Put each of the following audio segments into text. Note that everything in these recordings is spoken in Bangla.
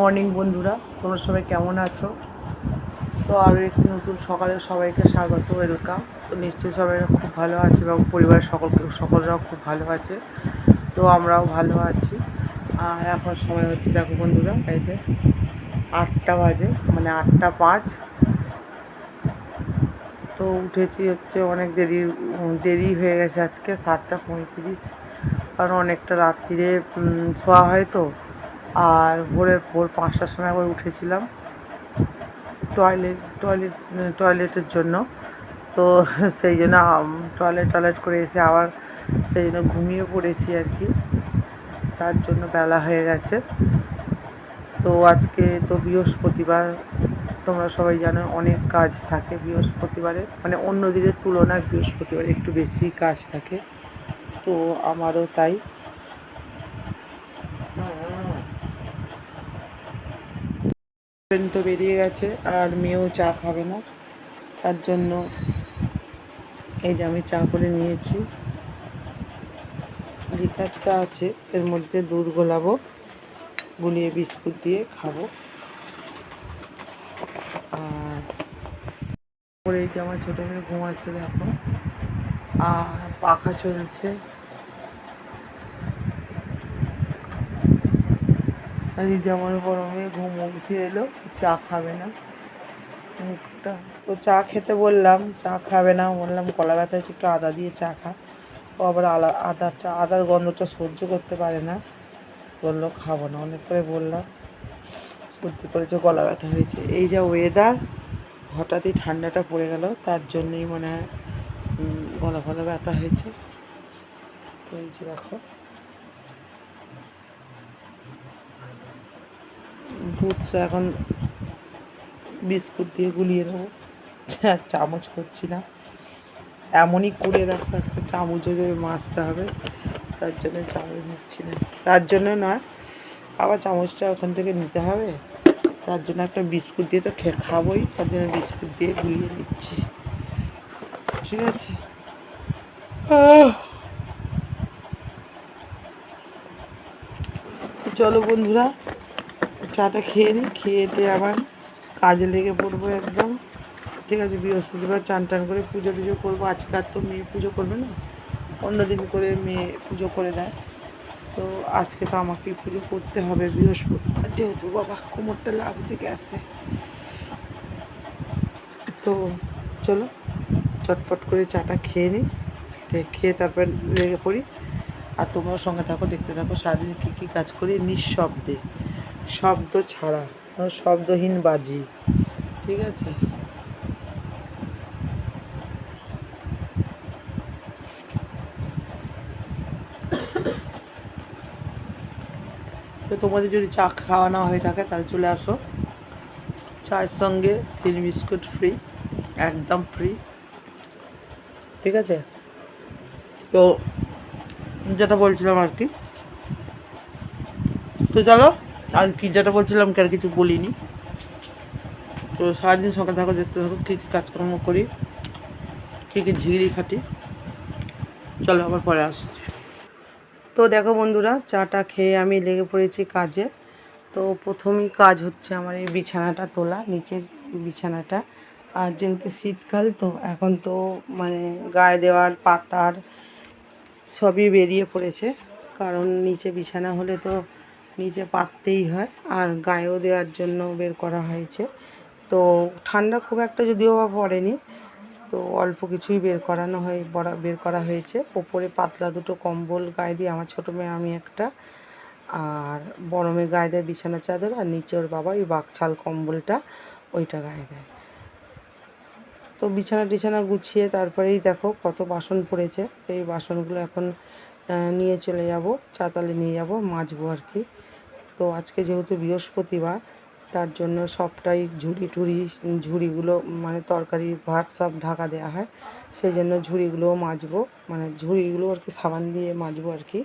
মর্নিং বন্ধুরা, তোমরা সবাই কেমন আছো? তো আরও একটি নতুন সকালে সবাইকে স্বাগত ওয়েলকাম তো নিশ্চয়ই সবাই খুব ভালো আছে এবং পরিবারের সকলকে, সকলরাও খুব ভালো আছে। তো আমরাও ভালো আছি। আর এখন সময় হচ্ছে, দেখো বন্ধুরা, এই যে আটটা বাজে মানে আটটা পাঁচ। তো উঠেছি হচ্ছে অনেক দেরি দেরি হয়ে গেছে আজকে, সাতটা পঁয়ত্রিশ। কারণ অনেকটা রাত্রিরে শোয়া হয় তো। আর ভোরের ভোর পাঁচটার সময় আবার উঠেছিলাম টয়লেট টয়লেট, টয়লেটের জন্য। তো সেই জন্য টয়লেট টয়লেট করে এসে আবার সেই জন্য ঘুমিয়ে পড়েছি আর কি। তার জন্য বেলা হয়ে গেছে। তো আজকে তো বৃহস্পতিবার, তোমরা সবাই জানো অনেক কাজ থাকে বৃহস্পতিবারে মানে অন্য দিনের তুলনায় বৃহস্পতিবারে একটু বেশি কাজ থাকে। তো আমারও তাই। ট্রেন তো বেরিয়ে গেছে, আর মেয়েও চা খাবে না। তার জন্য এই যে আমি চা করে নিয়েছি। লিকার চা আছে, এর মধ্যে দুধ গোলাবো, গুলিয়ে বিস্কুট দিয়ে খাব। আর এই যে আমার ছোটো মেয়ে ঘুমাচ্ছে দেখো। আর পাখা চলছে। আমার বড় ঘুম উঠে এলো, চা খাবে না। মুখটা তো চা খেতে বললাম, চা খাবে না, বললাম গলা ব্যথা একটু আদা দিয়ে চা খা। ও আবার আলা, আদাটা, আদার গন্ধটা সহ্য করতে পারে না। বলল, খাব না, অনেক করে বললাম, সর্দি করেছে, গলা ব্যথা হয়েছে। এই যা ওয়েদার হঠাৎই ঠান্ডাটা পড়ে গেল, তার জন্যই মনে হয় গলা গলা ব্যথা হয়েছে। তো এই যে দেখো। দুধটা এখন বিস্কুট দিয়ে গুলিয়ে নেব চামচ করছি না। এমনই করে রাখো একটা চামচে করে মাজতে হবে। তার জন্য চামচ নিচ্ছি না। তার জন্য নয়, আবার চামচটা ওখান থেকে নিতে হবে। তার জন্য একটা বিস্কুট দিয়ে তো খে খাবোই, তার জন্য বিস্কুট দিয়ে গুলিয়ে নিচ্ছি। ঠিক আছে? চলো বন্ধুরা চাটা খেয়ে নিই খেয়ে টেয়ে আবার কাজে লেগে পড়ব একদম। ঠিক আছে, বৃহস্পতিবার চান টান করে পুজো টুজো করব। আজকে আর তো মেয়ে পুজো করবে না, অন্যদিন করে মেয়ে পুজো করে দেয়। তো আজকে তো আমাকেই পুজো করতে হবে বৃহস্পতিবার। যেহেতু বাবা কোমরটা লাগছে গ্যাসে। তো চলো, চটপট করে চাটা খেয়ে নিই খেয়ে তারপর লেগে পড়ি। আর তোমরাও সঙ্গে থাকো, দেখতে থাকো, সারাদিন কী কী কাজ করি, নিঃশব্দে। শব্দ ছাড়া শব্দহীন বাজি, ঠিক আছে? তো তোমাদের যদি চা খাওয়া না হয়ে থাকে, তাহলে চলে আসো। চায়ের সঙ্গে তিন বিস্কুট ফ্রি একদম ফ্রি ঠিক আছে? তো যেটা বলছিলাম আর কি। তো চলো। আর কি যেটা বলছিলাম কি আর কিছু বলিনি। তো সারাদিন সকাল থাকো, দেখতে থাকো, কী কী কাজকর্ম করি, কী কী ঝিগড়ি খাটি। চলো আবার পরে আসছি। তো দেখো বন্ধুরা, চাটা খেয়ে আমি লেগে পড়েছি কাজে। তো প্রথমেই কাজ হচ্ছে আমার এই বিছানাটা তোলা, নিচের বিছানাটা। আর যেহেতু শীতকাল, তো এখন তো মানে গায়ে দেওয়ার পাতার সবই বেরিয়ে পড়েছে। কারণ নিচে বিছানা হলে তো নিচে পাততেই হয় আর গায়েও দেওয়ার জন্য বের করা হয়েছে। তো ঠান্ডা খুব একটা যদিও বা পড়েনি, তো অল্প কিছুই বের করানো হয় বের করা হয়েছে। ওপরে পাতলা দুটো কম্বল গায়ে দিয়ে, আমার ছোটো মেয়ে, আমি একটা। আর বড় মেয়ে গায়ে দেয় বিছানা চাদর আর নিচে ওর বাবা ওই বাকছাল কম্বলটা, ওইটা গায়ে দেয়। তো বিছানা টিছানা গুছিয়ে তারপরেই দেখো কত বাসন পড়েছে। এই বাসনগুলো এখন নিয়ে চলে যাব, চাতালে নিয়ে যাব, মাজবো আর কি। তো আজকে যেহেতু বৃহস্পতিবার, তার জন্য সবটাই ঝুড়ি টুড়ি, ঝুড়িগুলো মানে তরকারি, ভাত সব ঢাকা দেওয়া হয়। সেই জন্য ঝুড়িগুলোও মাজবো মানে ঝুড়িগুলো আর কি সাবান দিয়ে মাজবো আর কি।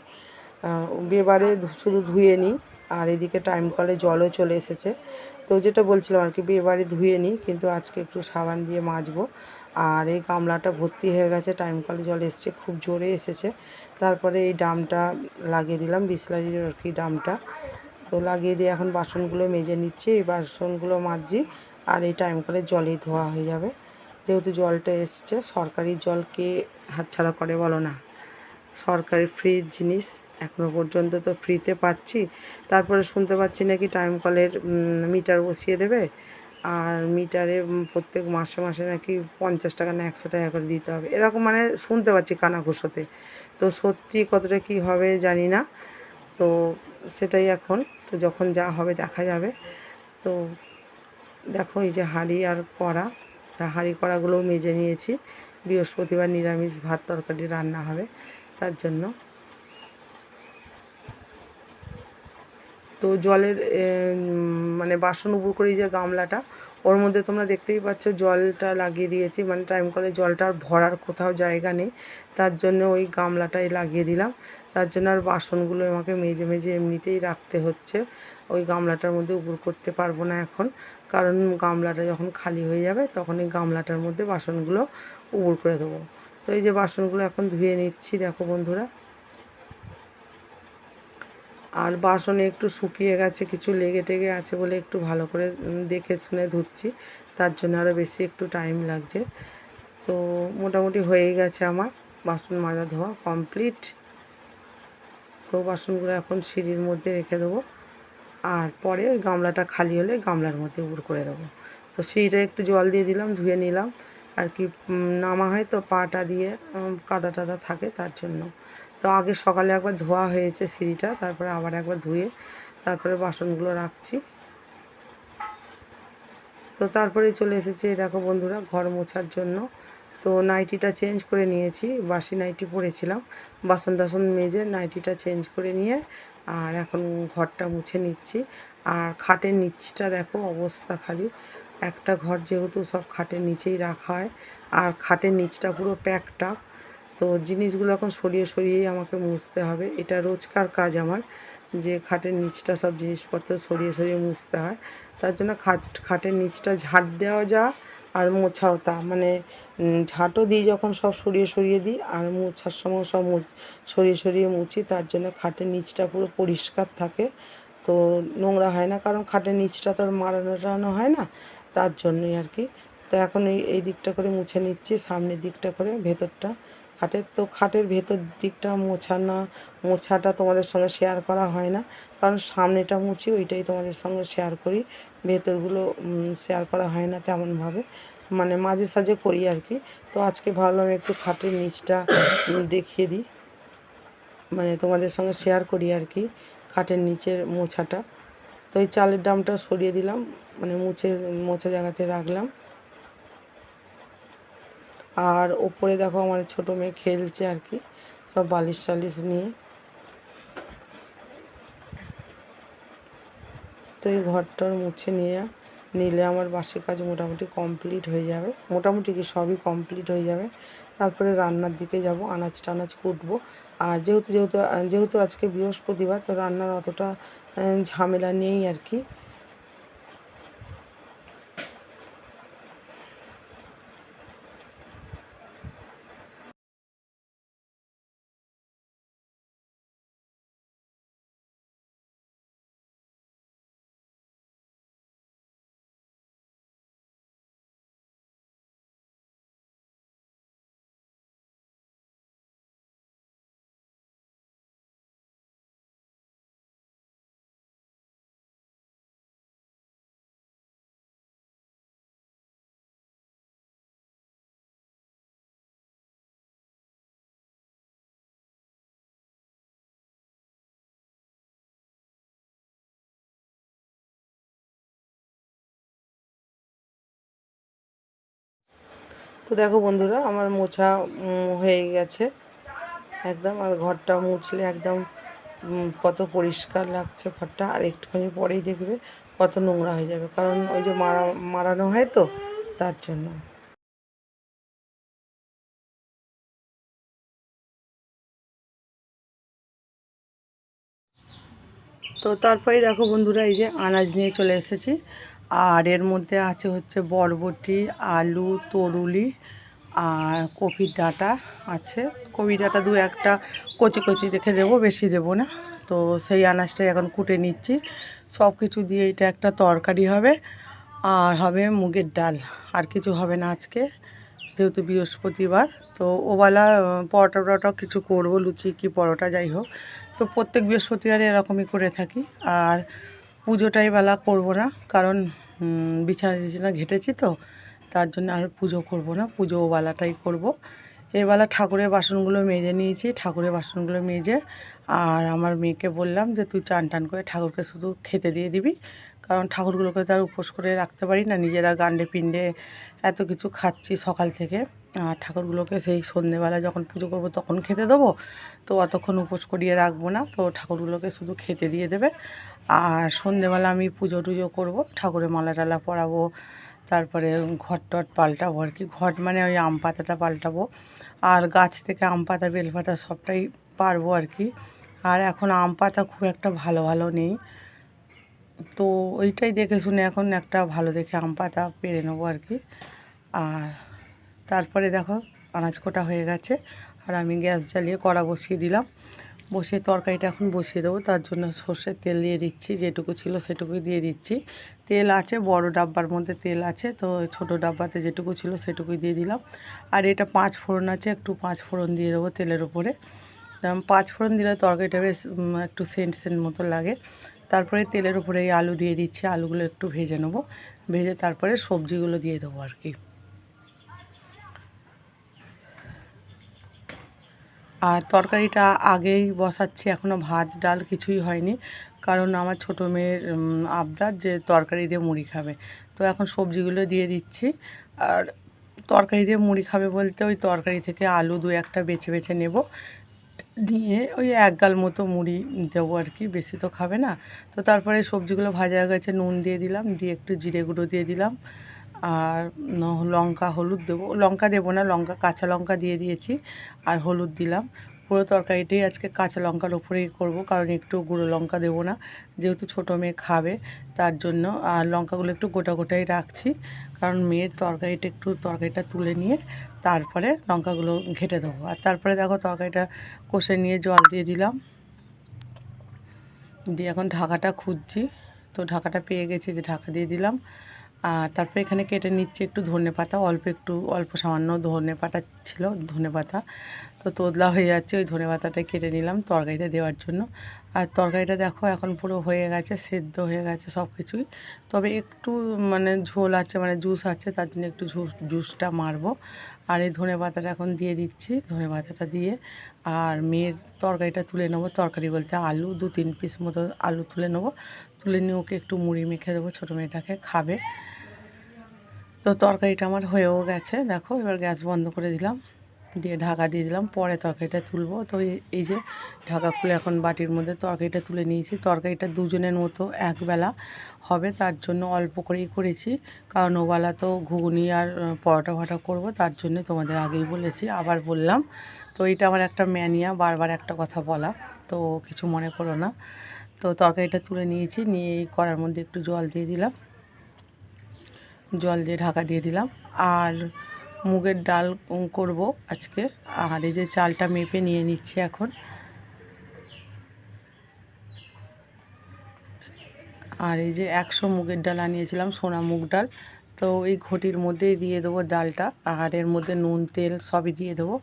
বিয়েবারে শুধু ধুয়ে নিই, আর এদিকে টাইম কলে জলও চলে এসেছে। তো যেটা বলছিলাম আর কি বিয়েবাড়ি ধুয়ে নিই, কিন্তু আজকে একটু সাবান দিয়ে মাজবো। আর এই গামলাটা ভর্তি হয়ে গেছে টাইম কলে জল এসছে, খুব জোরে এসেছে। তারপরে এই ডামটা লাগিয়ে দিলাম, বিসলারির আর কি ডামটা। তো লাগিয়ে দিয়ে এখন বাসনগুলো মেজে নিচ্ছি। এই বাসনগুলো মাজছি আর এই টাইম করে জলেই ধোয়া হয়ে যাবে। যেহেতু জলটা এসছে, সরকারি জলকে হাতছাড়া করে বলো না? সরকারি ফ্রি জিনিস এখনও পর্যন্ত তো ফ্রিতে পাচ্ছি। তারপরে শুনতে পাচ্ছি নাকি টাইম কলের মিটার বসিয়ে দেবে। আর মিটারে প্রত্যেক মাসে মাসে নাকি পঞ্চাশ টাকা না একশো টাকা করে দিতে হবে। এরকম মানে শুনতে পাচ্ছি কানাঘুষোতে। তো সত্যি কতটা কী হবে জানি না। তো সেটাই এখন। তো যখন যা হবে দেখা যাবে। তো দেখো এই যে হাঁড়ি আর কড়া। তা হাঁড়ি কড়াগুলোও মেজে নিয়েছি। বৃহস্পতিবার নিরামিষ ভাত তরকারি রান্না হবে তার জন্য। তো জলের মানে বাসন উপর করে যে গামলাটা, ওর মধ্যে তোমরা দেখতেই পাচ্ছ জলটা লাগিয়ে দিয়েছি। মানে টাইম কলে জলটা আর ভরার কোথাও জায়গা নেই। তার জন্য ওই গামলাটাই লাগিয়ে দিলাম। তার জন্য আর বাসনগুলো আমাকে মেজে মেজে এমনিতেই রাখতে হচ্ছে। ওই গামলাটার মধ্যে উপর করতে পারব না এখন। কারণ গামলাটা যখন খালি হয়ে যাবে, তখন এই গামলাটার মধ্যে বাসনগুলো উপর করে দেবো। তো এই যে বাসনগুলো এখন ধুয়ে নিচ্ছি, দেখো বন্ধুরা। আর বাসনে একটু শুকিয়ে গেছে, কিছু লেগে টেগে আছে বলে একটু ভালো করে দেখে শুনে ধুচ্ছি। তার জন্য আরও বেশি একটু টাইম লাগছে। তো মোটামুটি হয়েই গেছে আমার বাসন মাজা ধোয়া কমপ্লিট। তো বাসনগুলো এখন সিঁড়ির মধ্যে রেখে দেবো। আর পরে ওই গামলাটা খালি হলে গামলার মধ্যে উপর করে দেবো। তো সিঁড়িটা একটু জল দিয়ে দিলাম, ধুয়ে নিলাম। আর কি নামা হয় তো পাটা দিয়ে কাদা টাদা থাকে তার জন্য। তো আগে সকালে একবার ধোয়া হয়েছে সিঁড়িটা, তারপরে আবার একবার ধুয়ে তারপরে বাসনগুলো রাখছি। তো তারপরে চলে এসেছি দেখো বন্ধুরা, ঘর মোছার জন্য। তো নাইটিটা চেঞ্জ করে নিয়েছি, বাসি নাইটি পরেছিলাম। বাসন টাসন মেজে নাইটিটা চেঞ্জ করে নিয়ে আর এখন ঘরটা মুছে নিচ্ছি। আর খাটের নিচটা দেখো অবস্থা খালি। একটা ঘর যেহেতু সব খাটের নিচেই রাখা হয়, আর খাটের নিচটা পুরো প্যাকটা তো জিনিসগুলো এখন সরিয়ে সরিয়েই আমাকে মুছতে হবে। এটা রোজকার কাজ আমার, যে খাটের নিচটা সব জিনিসপত্র সরিয়ে সরিয়ে মুছতে হয়। তার জন্য খাট, খাটের নিচটা ঝাড় দেওয়া যা আর মোছাও তা মানে ঝাঁটও দিই যখন সব সরিয়ে সরিয়ে দিই আর মোছার সময় সব মুছ, সরিয়ে সরিয়ে মুছি, তার জন্য খাটের নিচটা পুরো পরিষ্কার থাকে। তো নোংরা হয় না, কারণ খাটের নিচটা তো আর মারানো টারানো হয় না, তার জন্যই আর কি। তো এখন এই এই দিকটা করে মুছে নিচ্ছি, সামনের দিকটা করে ভেতরটা খাটের। তো খাটের ভেতর দিকটা মোছানো, মোছাটা তোমাদের সঙ্গে শেয়ার করা হয় না, কারণ সামনেটা মুছি, ওইটাই তোমাদের সঙ্গে শেয়ার করি। ভেতরগুলো শেয়ার করা হয় না তেমনভাবে। মানে মাঝে সাঝে করি আর কি। তো আজকে ভাবলাম একটু খাটের নিচটা দেখিয়ে দিই। মানে তোমাদের সঙ্গে শেয়ার করি আর কি, খাটের নিচের মোছাটা। তো এই চালের ডামটা সরিয়ে দিলাম মানে মুছে, মোছা জায়গাতে রাখলাম। আর ওপরে দেখো আমার ছোটো মেয়ে খেলছে আর কি, সব বালিশ টালিশ নিয়ে। তো এই ঘরটার মুছে নিয়ে, নিলে আমার বাসি কাজ মোটামুটি কমপ্লিট হয়ে যাবে। মোটামুটি কি সবই কমপ্লিট হয়ে যাবে। তারপরে রান্নার দিকে যাব, আনাজ টানাজ কুটব। আর যেহেতু যেহেতু যেহেতু আজকে বৃহস্পতিবার, তো রান্নার অতটা ঝামেলা নেই আর কি। তো দেখো বন্ধুরা, আমার মোছা হয়ে গেছে। একদম, আর ঘরটা মুছলে একদম কত পরিষ্কার লাগছে ঘরটা। আর একটুখানি পরেই দেখবে কত নোংরা হয়ে যাবে। কারণ ওই যে মারা, মারানো হয় তো, তার জন্য। তো তারপরে দেখো বন্ধুরা, এই যে আনাজ নিয়ে চলে এসেছি। আর এর মধ্যে আছে হচ্ছে বরবটি, আলু, তরুলি আর কপির ডাঁটা আছে। কপির ডাঁটা দু একটা কচি কচি দেখে দেবো, বেশি দেবো না। তো সেই আনাজটাই এখন কুটে নিচ্ছি। সব কিছু দিয়ে এটা একটা তরকারি হবে আর হবে মুগের ডাল। আর কিছু হবে না আজকে, যেহেতু বৃহস্পতিবার। তো ওবেলা পরোটা টরোটা কিছু করব, লুচি কি পরোটা যাই হোক। তো প্রত্যেক বৃহস্পতিবারে এরকমই করে থাকি। আর পুজোটাই বেলা করব না, কারণ বিছানা টিছানা ঘেটেছি তো, তার জন্য আর পুজো করব না, পুজো ওবেলাটাই করব। এবেলা ঠাকুরের বাসনগুলো মেজে নিয়েছি, ঠাকুরের বাসনগুলো মেজে, আর আমার মেয়েকে বললাম যে, তুই চান টান করে ঠাকুরকে শুধু খেতে দিয়ে দিবি কারণ ঠাকুরগুলোকে তো আর উপোস করে রাখতে পারি না। নিজেরা গান্ডে পিণ্ডে এত কিছু খাচ্ছি সকাল থেকে। আর ঠাকুরগুলোকে সেই সন্ধেবেলা যখন পুজো করব তখন খেতে দেবো। তো অতক্ষণ উপোস করিয়ে রাখব না। তো ঠাকুরগুলোকে শুধু খেতে দিয়ে দেবে। আর সন্ধেবেলা আমি পুজো টুজো করব। ঠাকুরের মালা টালা পরাবো। তারপরে ঘট টট পাল্টাবো আর কি। ঘট মানে ওই আম পাতাটা পাল্টাবো। আর গাছ থেকে আম পাতা বেলপাতা সবটাই পারব আর কি। আর এখন আম পাতা খুব একটা ভালো ভালো নেই। তো ওইটাই দেখে শুনে এখন একটা ভালো দেখে আম পাতা পেরে নেব আর কি। আর তারপরে দেখো আনাজ কোটা হয়ে গেছে, আর আমি গ্যাস জ্বালিয়ে কড়া বসিয়ে দিলাম। বসিয়ে তরকারিটা এখন বসিয়ে দেবো, তার জন্য সর্ষের তেল দিয়ে দিচ্ছি, যেটুকু ছিল সেটুকুই দিয়ে দিচ্ছি। তেল আছে, বড় ডাব্বার মধ্যে তেল আছে, তো ছোট ডাব্বাতে যেটুকু ছিল সেটুকুই দিয়ে দিলাম। আর এটা পাঁচ ফোড়ন আছে, একটু পাঁচ ফোড়ন দিয়ে দেবো তেলের উপরে। পাঁচ ফোড়ন দিলে তরকারিটা বেশ একটু সেন্ট সেন্ট মতো লাগে। তারপরে তেলের উপরে এই আলু দিয়ে দিচ্ছি, আলুগুলো একটু ভেজে নেব। ভেজে তারপরে সবজিগুলো দিয়ে দেবো আর কি। আর তরকারিটা আগেই বসাচ্ছি এখনও ভাত, ডাল কিছুই হয়নি। কারণ আমার ছোটো মেয়ের আবদার যে তরকারি দিয়ে মুড়ি খাবে। তো এখন সবজিগুলো দিয়ে দিচ্ছি। আর তরকারি দিয়ে মুড়ি খাবে বলতে ওই তরকারি থেকে আলু দু একটা বেছে বেছে নেব। নিয়ে ওই এক গাল মতো মুড়ি দেবো আর কি, বেশি তো খাবে না। তো তারপরে সবজিগুলো ভাজা হয়ে গেছে, নুন দিয়ে দিলাম, দিয়ে একটু জিরে গুঁড়ো দিয়ে দিলাম। আর লঙ্কা, হলুদ দেবো। লঙ্কা দেবো না, লঙ্কা, কাঁচা লঙ্কা দিয়ে দিয়েছি আর হলুদ দিলাম। পুরো তরকারিটাই আজকে কাঁচা লঙ্কার ওপরেই করব, কারণ একটু গুঁড়ো লঙ্কা দেবো না, যেহেতু ছোটো মেয়ে খাবে, তার জন্য। আর লঙ্কাগুলো একটু গোটা গোটাই রাখছি। কারণ মেয়ের তরকারিটা একটু তরকারিটা তুলে নিয়ে তারপরে লঙ্কাগুলো ঘেটে দেবো। আর তারপরে দেখো তরকারিটা কষে নিয়ে জল দিয়ে দিলাম। দিয়ে এখন ঢাকাটা খুঁজছি। তো ঢাকাটা পেয়ে গেছি যে ঢাকা দিয়ে দিলাম। তারপরে এখানে কেটে নিচ্ছি একটু ধনে পাতা, অল্প একটু, অল্প সামান্য ধনে পাতা ছিল, ধনে পাতা। তো তোদলা হয়ে যাচ্ছে, ওই ধনে পাতাটা কেটে নিলাম তরকারিতে দেওয়ার জন্য। আর তরকারিটা দেখো এখন পুরো হয়ে গেছে, সেদ্ধ হয়ে গেছে সব কিছুই তবে একটু মানে ঝোল আছে মানে জুস আছে, তার জন্য একটু জুস জুসটা মারবো। আর এই ধনে পাতাটা এখন দিয়ে দিচ্ছি, ধনে পাতাটা দিয়ে। আর মেয়ের তরকারিটা তুলে নেব, তরকারি বলতে আলু দু তিন পিস মতো আলু তুলে নেব। তুলে নিয়ে ওকে একটু মুড়ি মেখে দেবো, ছোটো মেয়েটাকে খাবে। তো তরকারিটা আমার হয়েও গেছে। দেখো, এবার গ্যাস বন্ধ করে দিলাম। দিয়ে ঢাকা দিয়ে দিলাম। পরে তরকারিটা তুলবো। তো এই- যে ঢাকা খুলে এখন বাটির মধ্যে তরকারিটা তুলে নিয়েছি। তরকারিটা দুজনের মতো একবেলা হবে। তার জন্য অল্প করেই করেছি। কারণ ওবেলা তো ঘুগনি আর পরোটা ফটা করব। তার জন্য তোমাদের আগেই বলেছি, আবার বললাম। তো এটা আমার একটা ম্যানিয়া, বারবার একটা কথা বলা। তো কিছু মনে করো না। তো তরকারিটা তুলে নিয়েছি। নিয়ে এই কড়ার মধ্যে একটু জল দিয়ে দিলাম। জল দিয়ে ঢাকা দিয়ে দিলাম। আর মুগের ডাল করব আজকে। আর এই যে চালটা মেপে নিয়ে নিচ্ছি এখন। আর এই যে একশো মুগের ডাল আনিয়েছিলাম, সোনা মুগ ডাল। তো এই ঘটির মধ্যেই দিয়ে দেবো ডালটা। আর এর মধ্যে নুন, তেল সবই দিয়ে দেবো।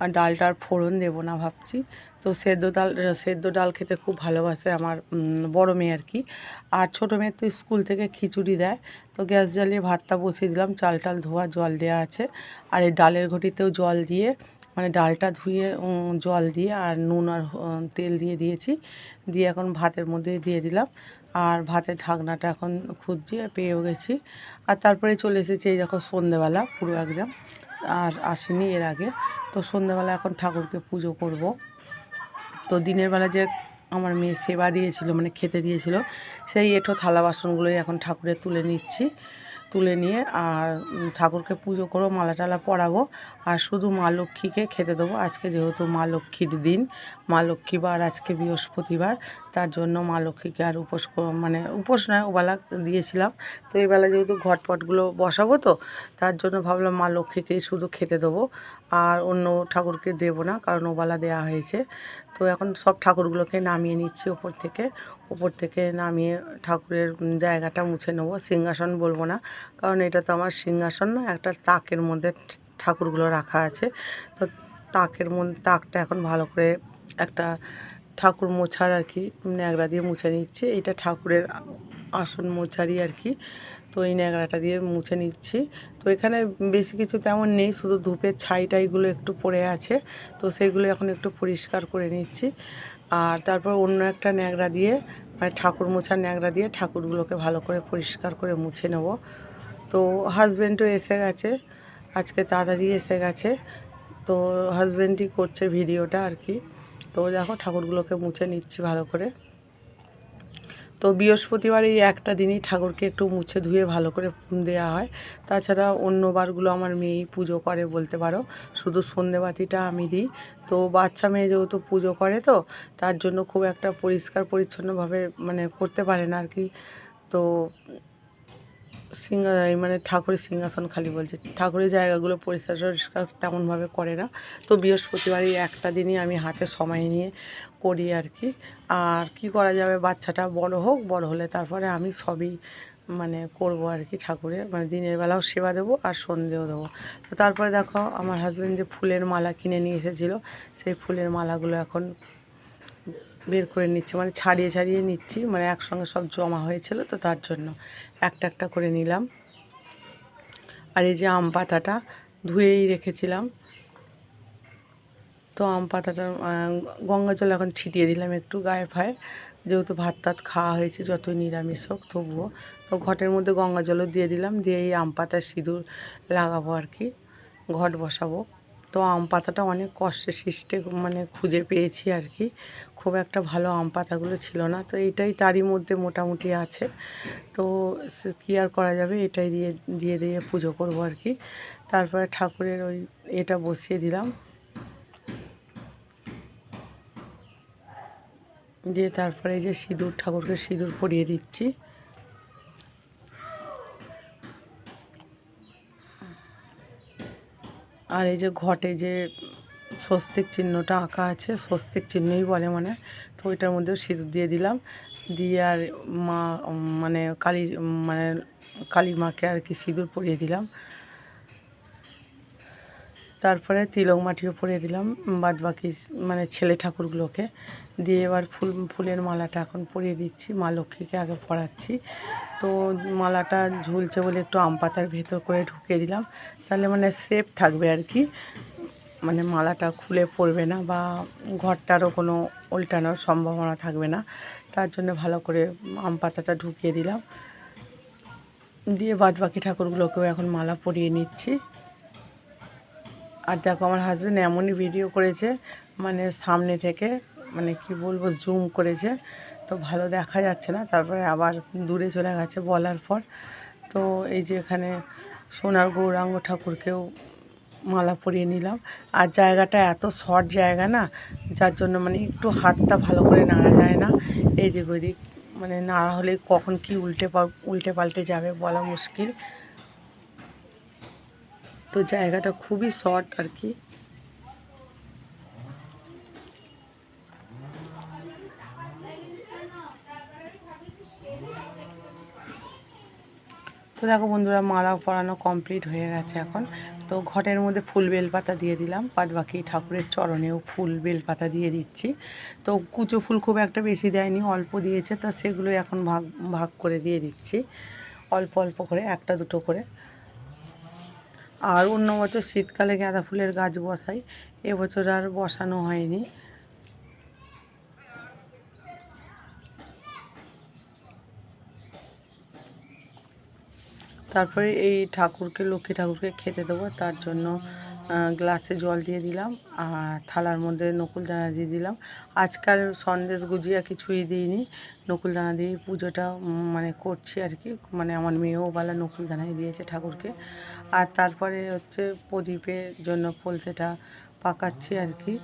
আর ডালটার ফোড়ন দেবো না ভাবছি। তো সেদ্ধ ডাল সেদ্ধ ডাল খেতে খুব ভালোবাসে আমার বড় মেয়ে আর কি। আর ছোটো মেয়ের তো স্কুল থেকে খিচুড়ি দেয়। তো গ্যাস জ্বালিয়ে ভাতটা বসিয়ে দিলাম, চাল টাল ধোয়া, জল দেওয়া আছে। আর এই ডালের ঘটিতেও জল দিয়ে মানে ডালটা ধুয়ে জল দিয়ে আর নুন আর তেল দিয়ে দিয়েছি। দিয়ে এখন ভাতের মধ্যে দিয়ে দিলাম। আর ভাতের ঢাকনাটা এখন খুঁজছি পেয়েও গেছি। আর তারপরে চলে এসেছি এই দেখো সন্ধেবেলা, পুরো একদম। আর আসিনি এর আগে। তো সন্ধ্যাবেলা এখন ঠাকুরকে পুজো করব। তো দিনের বেলা যে আমার মেয়ে সেবা দিয়েছিল মানে খেতে দিয়েছিল, সেই এঁঠো থালা বাসনগুলোই এখন ঠাকুরে তুলে নিচ্ছি। তুলে নিয়ে আর ঠাকুরকে পুজো করব, মালা টালা পরাবো। আর শুধু মা লক্ষ্মীকে খেতে দেবো। আজকে যেহেতু মা লক্ষ্মীর দিন, মা লক্ষ্মীবার আজকে বৃহস্পতিবার, তার জন্য মা লক্ষ্মীকে আর উপোস মানে উপোস নয়, ওবেলা দিয়েছিলাম। তো এই বেলা যেহেতু ঘটপটগুলো বসাবো তো, তার জন্য ভাবলাম মা লক্ষ্মীকেই শুধু খেতে দেবো, আর অন্য ঠাকুরকে দেবো না, কারণ ওবেলা দেওয়া হয়েছে। তো এখন সব ঠাকুরগুলোকে নামিয়ে নিচ্ছি ওপর থেকে। ওপর থেকে নামিয়ে ঠাকুরের জায়গাটা মুছে নেব। সিংহাসন বলব না, কারণ এটা তো আমার সিংহাসন না একটা তাকের মধ্যে ঠাকুরগুলো রাখা আছে। তো তাকের মধ্যে তাকটা এখন ভালো করে একটা ঠাকুর মোছার আর কি ন্যাকড়া দিয়ে মুছে নিচ্ছি। এটা ঠাকুরের আসন মোছারই আর কি। তো এই ন্যাকড়াটা দিয়ে মুছে নিচ্ছি। তো এখানে বেশি কিছু তেমন নেই, শুধু ধূপের ছাই টাইগুলো একটু পড়ে আছে। তো সেগুলো এখন একটু পরিষ্কার করে নিচ্ছি। আর তারপর অন্য একটা ন্যাকড়া দিয়ে মানে ঠাকুর মোছার ন্যাকড়া দিয়ে ঠাকুরগুলোকে ভালো করে পরিষ্কার করে মুছে নেব। তো হাজব্যান্ডও এসে গেছে। আজকে তাড়াতাড়ি এসে গেছে। তো হাজব্যান্ডই করছে ভিডিওটা আর কি। তো দেখো ঠাকুরগুলোকে মুছে নিচ্ছি ভালো করে। তো বৃহস্পতিবার এই একটা দিনই ঠাকুরকে একটু মুছে ধুয়ে ভালো করে দেওয়া হয়। তাছাড়া অন্য বারগুলো আমার মেয়েই পুজো করে বলতে পারো। শুধু সন্ধেবাতিটা আমি দিই। তো বাচ্চা মেয়ে যেহেতু পুজো করে তো, তার জন্য খুব একটা পরিষ্কার পরিচ্ছন্নভাবে মানে করতে পারে না আর কি। তো সিংহা মানে ঠাকুরের সিংহাসন খালি বলছে। ঠাকুরের জায়গাগুলো পরিষ্কার টরিষ্কার তেমনভাবে করে না। তো বৃহস্পতিবারই একটা দিনই আমি হাতে সময় নিয়ে করি আর কি। আর কি করা যাবে, বাচ্চাটা বড় হোক, বড় হলে তারপরে আমি সবই মানে করব আর কি ঠাকুরের। মানে দিনের বেলাও সেবা দেবো আর সন্ধেও দেবো। তো তারপরে দেখো, আমার হাজব্যান্ড যে ফুলের মালা কিনে নিয়ে এসেছিল, সেই ফুলের মালাগুলো এখন বের করে নিচ্ছি মানে ছাড়িয়ে ছাড়িয়ে নিচ্ছি মানে একসঙ্গে সব জমা হয়েছিল তো তার জন্য। একটা একটা করে নিলাম। আর এই যে আম পাতাটা ধুয়েই রেখেছিলাম। তো আম পাতাটা গঙ্গা জল এখন ছিটিয়ে দিলাম একটু গায়ে ফায়ে। যেহেতু ভাত টাত খাওয়া হয়েছে, যতই নিরামিষ হোক, তবুও। তো ঘটের মধ্যে গঙ্গা জলও দিয়ে দিলাম দিয়ে এই আম পাতার সিঁদুর লাগাবো আর কি, ঘট বসাবো। তো আম পাতাটা অনেক কষ্টে সৃষ্টে মানে খুঁজে পেয়েছি আর কি। খুব একটা ভালো আম পাতাগুলো ছিল না, তো এটাই তারই মধ্যে মোটামুটি আছে। তো কী আর করা যাবে, এটাই দিয়ে দিয়ে দিয়ে পুজো করব আর কি। তারপরে ঠাকুরের ওই এটা বসিয়ে দিলাম। দিয়ে তারপরে এই যে সিঁদুর, ঠাকুরকে সিঁদুর পরিয়ে দিচ্ছি। আর এই যে ঘটে যে স্বস্তিক চিহ্নটা আঁকা আছে, স্বস্তিক চিহ্নই বলে মানে। তো ওইটার মধ্যেও সিঁদুর দিয়ে দিলাম। দিয়ে আর মা মানে কালী মানে কালী মাকে আর কি সিঁদুর পরিয়ে দিলাম। তারপরে তিলক মাটিও পরিয়ে দিলাম বাদ বাকি মানে ছেলে ঠাকুরগুলোকে। দিয়ে এবার ফুল, ফুলের মালাটা এখন পরিয়ে দিচ্ছি, মা লক্ষ্মীকে আগে পরাচ্ছি। তো মালাটা ঝুলছে বলে একটু আম পাতার ভেতর করে ঢুকিয়ে দিলাম। তাহলে মানে সেফ থাকবে আর কি। মানে মালাটা খুলে পড়বে না বা ঘরটারও কোনো উল্টানোর সম্ভাবনা থাকবে না। তার জন্য ভালো করে আম পাতাটা ঢুকিয়ে দিলাম। দিয়ে বাদ বাকি ঠাকুরগুলোকেও এখন মালা পরিয়ে নিচ্ছি। আর দেখো আমার হাজব্যান্ড এমনই ভিডিও করেছে মানে সামনে থেকে মানে কি বলব জুম করেছে, তো ভালো দেখা যাচ্ছে না, তারপরে আবার দূরে চলে গেছে বলার পর, তো এই যে এখানে সোনার গৌরাঙ্গ ঠাকুরকেও মালা পরিয়ে নিলাম, আর জায়গাটা এত শর্ট জায়গা না, যার জন্য মানে একটু হাতটা ভালো করে নাড়া যায় না এদিক ওদিক মানে নাড়া হলে কখন কি উল্টে উল্টে পাল্টে যাবে বলা মুশকিল। তো জায়গাটা খুবই শর্ট আর কি। তো দেখো বন্ধুরা, মালা পরানো কমপ্লিট হয়ে গেছে এখন। তো ঘটের মধ্যে ফুল বেলপাতা দিয়ে দিলাম, বাদ বাকি ঠাকুরের চরণেও ফুল বেলপাতা দিয়ে দিচ্ছি। তো কুচো ফুল খুব একটা বেশি দেয়নি, অল্প দিয়েছে, তো সেগুলো এখন ভাগ ভাগ করে দিয়ে দিচ্ছি। অল্প অল্প করে, একটা দুটো করে। আর অন্য বছর শীতকালে গাঁদা ফুলের গাছ বসাই, এবছর আর বসানো হয়নি। তারপরে এই ঠাকুরকে, লক্ষ্মী ঠাকুরকে খেতে দেবো, তার জন্য গ্লাসে জল দিয়ে দিলাম, আর থালার মধ্যে নকুল দানা দিয়ে দিলাম। আজকাল সন্দেশ গুজিয়া কিছুই দিইনি, নকুল দানা দিয়ে পুজোটা মানে করছি আর কি। মানে আমার মেয়েও বেলা নকুল দানাই দিয়েছে ঠাকুরকে। আর তারপরে হচ্ছে প্রদীপের জন্য কলতেটা পাকাচ্ছি আর কি।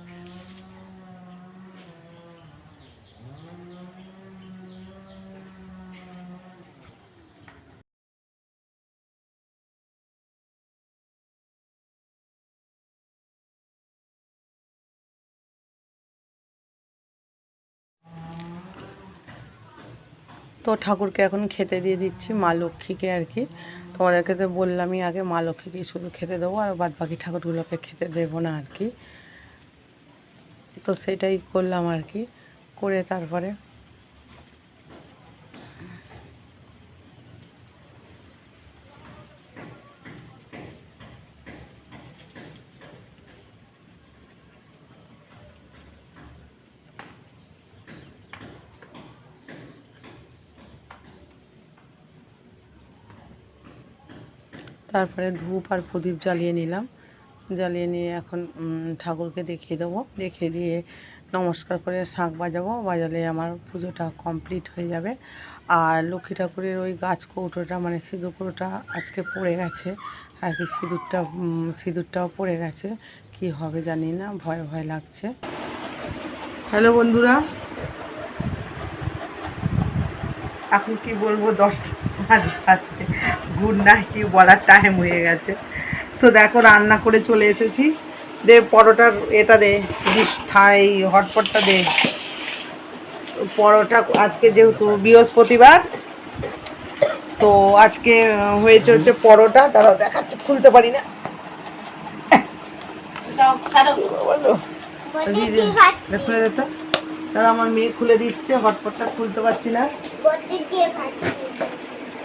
তো ঠাকুরকে এখন খেতে দিয়ে দিচ্ছি, মা লক্ষ্মীকে আর কি। তোমাদেরকে তো বললামই আগে, মা লক্ষ্মীকে শুধু খেতে দেবো আর বাদ বাকি ঠাকুরগুলোকে খেতে দেবো না আর কি। তো সেটাই করলাম আর কি, করে তারপরে তারপরে ধূপ আর প্রদীপ জ্বালিয়ে নিলাম। জ্বালিয়ে নিয়ে এখন ঠাকুরকে দেখিয়ে দেবো। দেখিয়ে দিয়ে নমস্কার করে শাঁখ বাজাবো। বাজালে আমার পুজোটা কমপ্লিট হয়ে যাবে। আর লক্ষ্মী ঠাকুরের ওই গাছ কৌটোটা মানে সিঁদুর কৌটোটা আজকে পড়ে গেছে। আর কি সিঁদুরটা সিঁদুরটাও পড়ে গেছে। কি হবে জানি না, ভয় ভয় লাগছে। হ্যালো বন্ধুরা। এখন কি বলব, দশটা বাজে গুড নাইট বলার টাইম হয়ে গেছে। তো দেখো রান্না করে চলে এসেছি। দে পরোটার এটা দে ডিশ থাই হটপটটা দে। পরোটা আজকে যেহেতু বৃহস্পতিবার তো আজকে হয়েছে হচ্ছে পরোটা। তারাও দেখাচ্ছে খুলতে পারি না। বলো। খুলে দিত তারা আমার মেয়ে খুলে দিচ্ছে হটপটটা খুলতে পারছি না।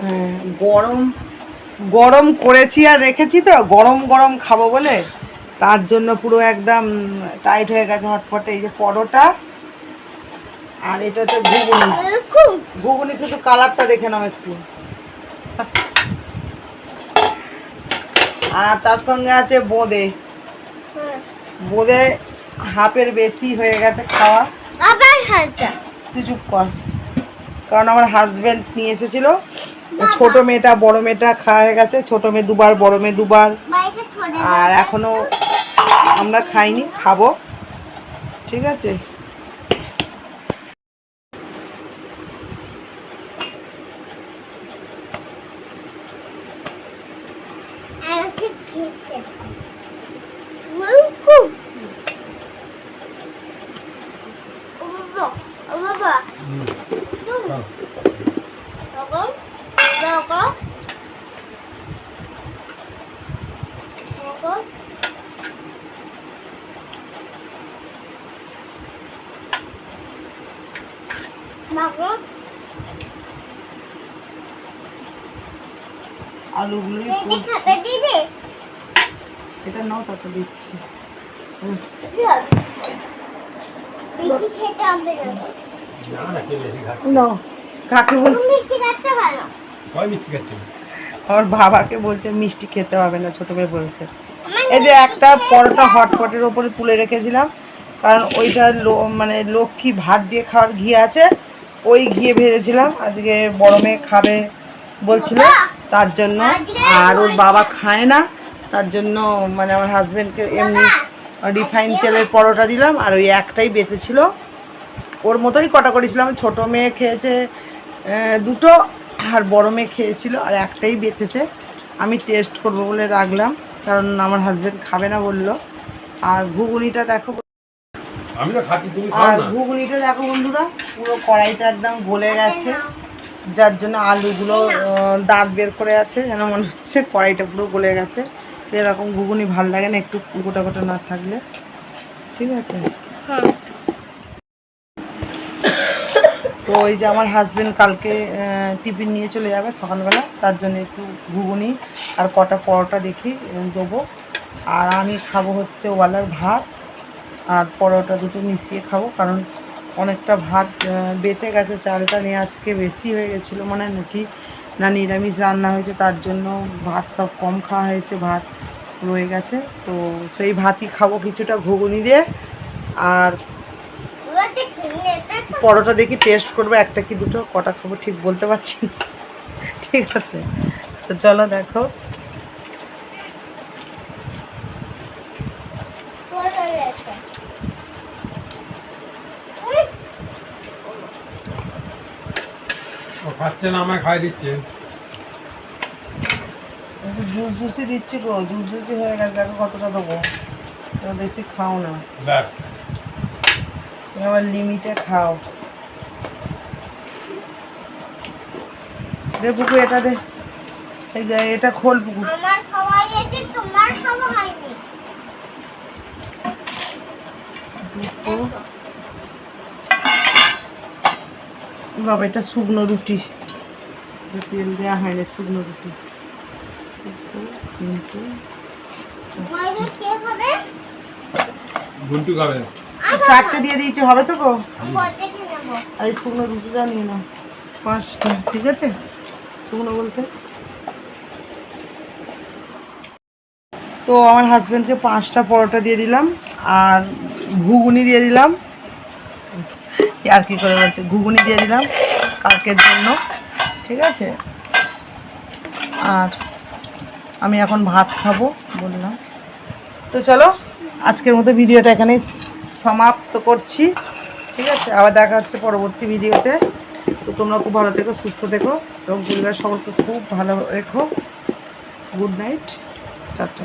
হ্যাঁ, গরম গরম করেছি আর রেখেছি তো গরম গরম খাব বলে। তার জন্য পুরো একদম টাইট হয়ে গেছে হটপটে। এই যে পরোটা আর এটা হচ্ছে ঘুগুনি। ঘুগুনি শুধু কালারটা দেখে নাও একটু। আর তার সঙ্গে আছে বোঁদে। বোঁদে হাফের বেশি হয়ে গেছে খাওয়া। আবার তুই চুপ কর। কারণ আমার হাজবেন্ড নিয়ে এসেছিল। ছোট মেয়েটা বড় মেয়েটা খাওয়া হয়ে গেছে, ছোট মেয়ে দুবার, বড় মেয়ে দুবার। আর এখনও আমরা খাইনি, খাব। ঠিক আছে বাবা বাবা বাবা আলুগুলো দিদি খাবে দিদি এটা নাও তারপর দিচ্ছি হুম। ধর মিষ্টি খেতে হবে না না না কে বেশি খাচ্ছে নাও কাকে বলছি বাবাকে বলছে মিষ্টি খেতে হবে না ছোট মেয়ে বলছে। এই যে একটা পরোটা হটপটের ওপরে তুলে রেখেছিলাম কারণ ওইটা লো- মানে লক্ষ্মী ভাত দিয়ে খাওয়ার ঘি আছে ওই ঘিয়ে ভেজেছিলাম আজকে বড় মেয়ে খাবে বলছিল তার জন্য। আর ওর বাবা খায় না তার জন্য মানে আমার হাজবেন্ডকে এমনি রিফাইন তেলের পরোটা দিলাম আর ওই একটাই বেঁচেছিল। ওর মতোই কটা করেছিলাম ছোট মেয়ে খেয়েছে দুটো আর বড় মেয়ে খেয়েছিল আর একটাই বেঁচেছে। আমি টেস্ট করব বলে রাখলাম কারণ আমার হাজব্যান্ড খাবে না বলল। আর ঘুগুনিটা দেখো আমি তো খাচ্ছি তুমি খাও আর ঘুগুনিটা দেখো বন্ধুরা পুরো কড়াইটা একদম গলে গেছে। যার জন্য আলুগুলো দাঁত বের করে আছে যেন মনে হচ্ছে কড়াইটা পুরো গলে গেছে। এরকম ঘুগুনি ভালো লাগে না একটু গোটা গোটা না থাকলে। ঠিক আছে? হ্যাঁ। তো ওই যে আমার হাজবেন্ড কালকে টিফিন নিয়ে চলে যাবে সকালবেলা, তার জন্য একটু ঘুগুনি আর কটা পরোটা দেখি দেবো। আর আমি খাব হচ্ছে ওয়ালার ভাত, আর পরোটা দুটো মিশিয়ে খাব, কারণ অনেকটা ভাত বেঁচে গেছে, চালটা নিয়ে আজকে বেশি হয়ে গেছিল মানে নাকি, না নিরামিষ রান্না হয়েছে, তার জন্য ভাত সব কম খাওয়া হয়েছে, ভাত রয়ে গেছে। তো সেই ভাতই খাব কিছুটা ঘুগুনি দিয়ে, আর পরোটা দেখি টেস্ট করব একটা কি দুটো কটা খাব ঠিক বলতে পারছি ঠিক আছে। তো চলো দেখো। খাচ্ছে না আমায় খাই দিচ্ছে। জুস জুসি দিচ্ছি গো জুস জুসি হয়ে গেছে দেখো কতটা দেবো। বেশি খাও না। দেখ এবার লিমিটে খাও। দে পুকু এটা দে। এটা খোল পুকু। আমার খাওয়া হয়েছে তোমার খাওয়া হয়নি। বাবা এটা শুকনো রুটি। তেল দেওয়া হয় না শুকনো রুটি। গুন্টু খাবে। চারটে দিয়ে দিয়েছি হবে তো গো? আর এই শুকনো রুটিটা নিয়ে নাও। পাঁচটা ঠিক আছে? শুকনো বলতে? তো আমার হাজব্যান্ডকে পাঁচটা পরোটা দিয়ে দিলাম আর ঘুগুনি দিয়ে দিলাম। আর কি করে বলছে? ঘুগুনি দিয়ে দিলাম কালকের জন্য ঠিক আছে? আর আমি এখন ভাত খাব বললাম। তো চলো আজকের মতো ভিডিওটা এখানে সমাপ্ত করছি। ঠিক আছে? আবার দেখা হচ্ছে পরবর্তী ভিডিওতে। তো তোমরা খুব ভালো থেকো, সুস্থ থেকো। এবং পরিবার সকলকে খুব ভালো রেখো। Good night. টাটা।